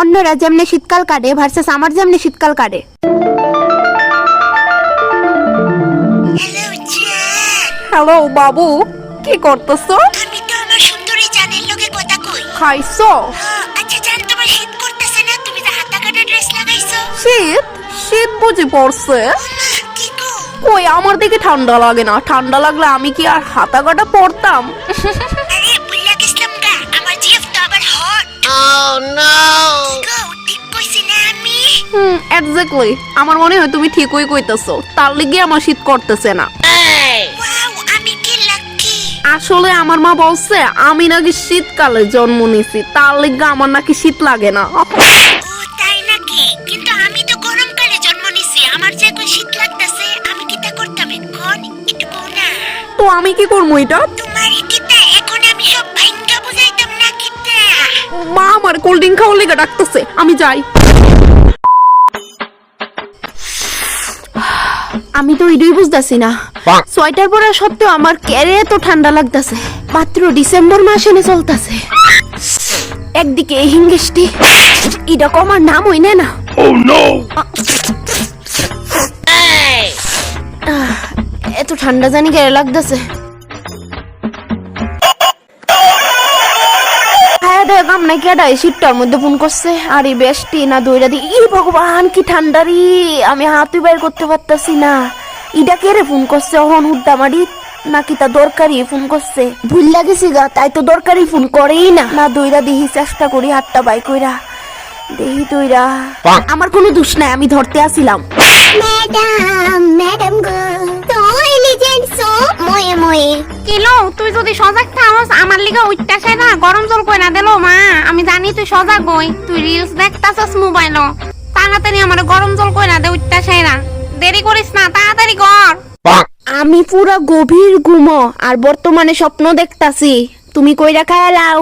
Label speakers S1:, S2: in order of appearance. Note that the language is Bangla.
S1: অন্যরা যেমনি শীতকাল কাটে ভার্সেস আমার যেমনি শীতকাল কাটে।
S2: হ্যালো
S1: বাবু কি করতেছো?
S2: আমি তো আমার সুন্দরী জানের লোকে কথা কই।
S1: খাইছো?
S2: হ্যাঁ, আচ্ছা জান তোমার শীত করতেছে না? তুমি যে হাতা কাটা ড্রেস লাগাইছো।
S1: শীত? শীত বুঝি পড়ছে? কই আমার দিকে ঠান্ডা লাগে না। ঠান্ডা লাগলে আমি কি আর হাতা কাটা পরতাম?
S2: আরে
S1: এক্স্যাক্টলি আমার মনে হয় তুমি ঠিকই কইতেছো। তার লিগে আমার শীত করতেছে না। আসলে আমার মা বলছে আমি নাকি শীতকালে জন্ম নিছি তার লিগে আমার নাকি শীত লাগে না।
S2: তাই নাকি? কিন্তু আমি তো গরমকালে জন্ম নিছি আমার যে এখন শীত লাগতেছে আমি কি তা করতাম এখন? একটু না।
S1: তো আমি কি করব এটা?
S2: তোমার কিতা এখন আমি সব ভাঙ্গা বুঝাইতাম না কিতা
S1: মা আমার কোল্ড ড্রিঙ্ক খাওয়ার লিগে ডাকতেছে। আমি যাই। আমি তো এটাই বুঝতেছি না। সোয়েটার পরা সত্ত্বেও আমার ক্যারে এত ঠান্ডা লাগতেছে। মাত্র ডিসেম্বর মাস এনে চলতেছে। একদিকে এই হিঙ্গেসটি এটা কমার নাম হই না আহ, এত ঠান্ডা জানি ক্যারে লাগতেছে। হ্যাঁ দেখলাম না কেডা এই শীতটার মধ্যে ফোন করছে। আর এই বেশটি না দইরা দি ই ভগবান কি ঠান্ডা রে। আমি হাতই বাইর করতে পারতাছি না। ইটা কে রে ফোন করছে? অহন হুদ্দামারি নাকি তা দরকারি ফোন করছে? ভুল লাগেছি গা তাই তো দরকারি ফোন করেই না। না দইরা দিহি চেষ্টা করি হাতটা বাই কইরা। দেহি দইরা আমার কোনো দোষ নাই আমি ধরতে আসিলাম।
S2: ম্যাডাম ম্যাডাম গো। ময়ে ময়ে।
S3: কিলো তুই যদি সজাগ থাকস আমার লিগা উঠতেছে না গরম জল কই না দিলো মা। আমি জানি তুই সজাগ হই তুই রিলস দেখতাছস মোবাইল তাড়াতাড়ি আমার গরম জল কই না দে উঠতেছে না দেরি করিস না তাড়াতাড়ি কর।
S1: আমি পুরা গভীর ঘুমো আর বর্তমানে স্বপ্ন দেখতাছি। তুমি কইরা খায়া লাও।